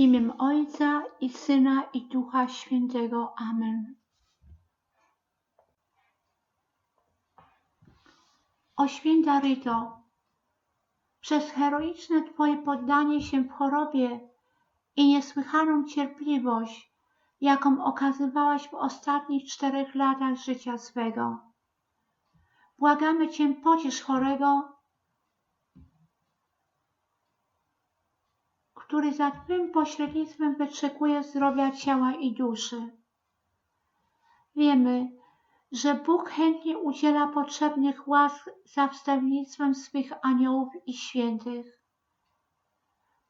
imię Ojca i Syna i Ducha Świętego. Amen. O święta Ryto, przez heroiczne Twoje poddanie się w chorobie i niesłychaną cierpliwość, jaką okazywałaś w ostatnich czterech latach życia swego. Błagamy Cię, pociesz chorego, który za Twym pośrednictwem wyczekuje zdrowia ciała i duszy. Wiemy, że Bóg chętnie udziela potrzebnych łask za wstawiennictwem swych aniołów i świętych.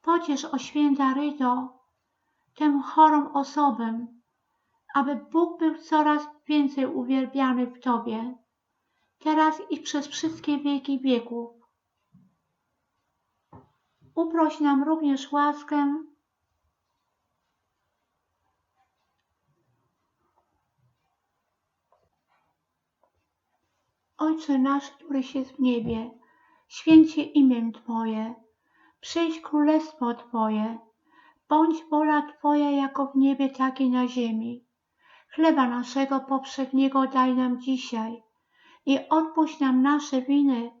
Pociesz o święta Ryto tę chorą osobę, aby Bóg był coraz więcej uwielbiany w Tobie, teraz i przez wszystkie wieki wieków. Uproś nam również łaskę Ojcze nasz, któryś jest w niebie, święcie imię Twoje, przyjdź królestwo Twoje, bądź wola Twoja jako w niebie, tak i na ziemi. Chleba naszego poprzedniego daj nam dzisiaj i odpuść nam nasze winy,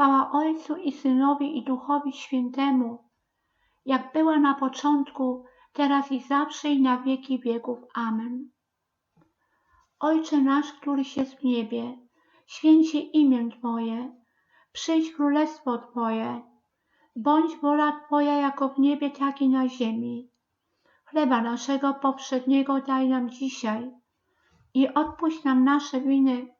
Chwała Ojcu i Synowi i Duchowi Świętemu, jak była na początku, teraz i zawsze i na wieki wieków. Amen. Ojcze nasz, któryś jest w niebie, święcie imię Twoje, przyjdź królestwo Twoje, bądź wola Twoja jako w niebie, tak i na ziemi. Chleba naszego poprzedniego daj nam dzisiaj i odpuść nam nasze winy,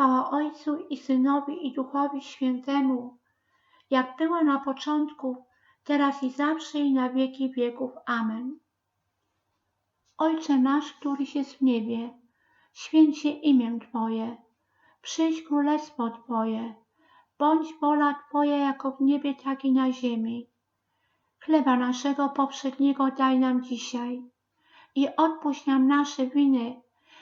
Chwała Ojcu i Synowi i Duchowi Świętemu, jak była na początku, teraz i zawsze i na wieki wieków. Amen. Ojcze nasz, któryś jest w niebie, święcie imię Twoje, przyjdź królestwo Twoje, bądź wola Twoja jako w niebie, tak i na ziemi. Chleba naszego poprzedniego daj nam dzisiaj i odpuść nam nasze winy,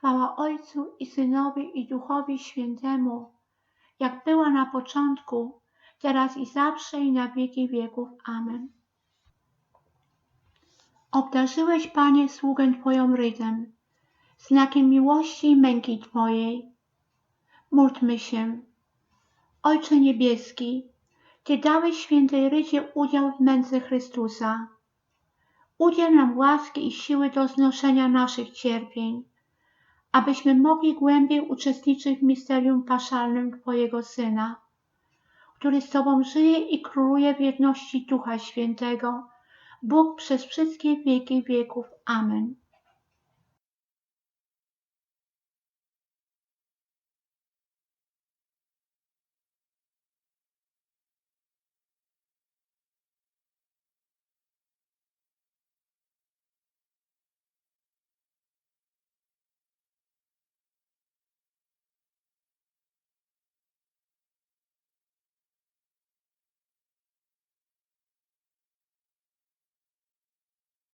Chwała Ojcu i Synowi i Duchowi Świętemu, jak była na początku, teraz i zawsze i na wieki wieków. Amen. Obdarzyłeś, Panie, sługę Twoją rytem, znakiem miłości i męki Twojej. Módlmy się. Ojcze Niebieski, Ty dałeś świętej rycie udział w męce Chrystusa. Udziel nam łaski i siły do znoszenia naszych cierpień, abyśmy mogli głębiej uczestniczyć w misterium paszalnym Twojego Syna, który z Tobą żyje i króluje w jedności Ducha Świętego, Bóg przez wszystkie wieki wieków. Amen.